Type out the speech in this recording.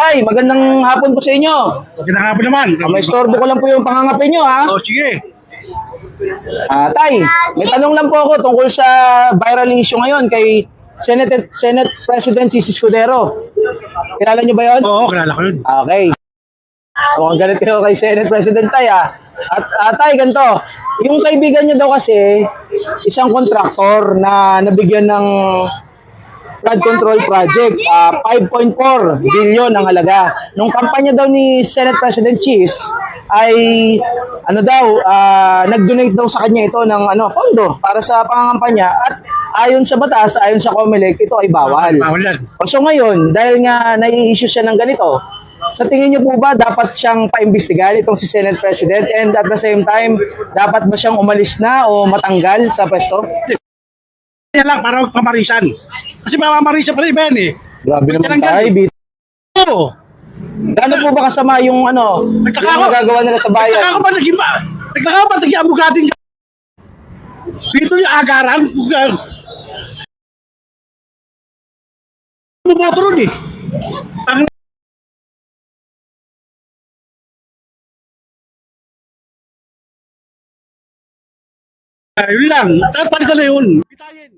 Tay, magandang hapon po sa inyo. Nga po naman. Ah, May istorbo ko lang po yung pangangapin nyo, ha? Oh, sige. Ah, tay, may tanong lang po ako tungkol sa viral issue ngayon kay Senate Senate President Chis Escudero. Kilala niyo ba 'yon? Oo, kilala ko yun. Okay. Mukhang galit kayo kay Senate President Tay ah. At ah, Tay, ganito. Yung kaibigan niya daw kasi, isang kontraktor na nabigyan ng flood control project, ah, 5.4 billion ang halaga. Nung kampanya daw ni Senate President Cheese ay ano daw, ah, nag-donate daw sa kanya ito ng ano, pondo para sa pangangampanya at ayon sa batas, ayon sa COMELEC, ito ay bawal. Bawal yan. O so ngayon, dahil nga nai-issue siya ng ganito, sa tingin niyo po ba dapat siyang paimbestigahan itong si Senate President and at the same time, dapat ba siyang umalis na o matanggal sa pwesto? Yan lang, para pamarisan. Kasi mamamarisan pa rin iba yan eh. Grabe naman Tinanggal tayo. Bit. Oo. Gaano po ba kasama yung ano, yung Nagkakako- magagawa nila sa Nagtaka bayan? ka ba naging Nagtaka ka ba naging abugating ka? Dito yung agaran. Bumoto ron eh. Ang Ayun lang. Kahit palitan na yun. Bitayin.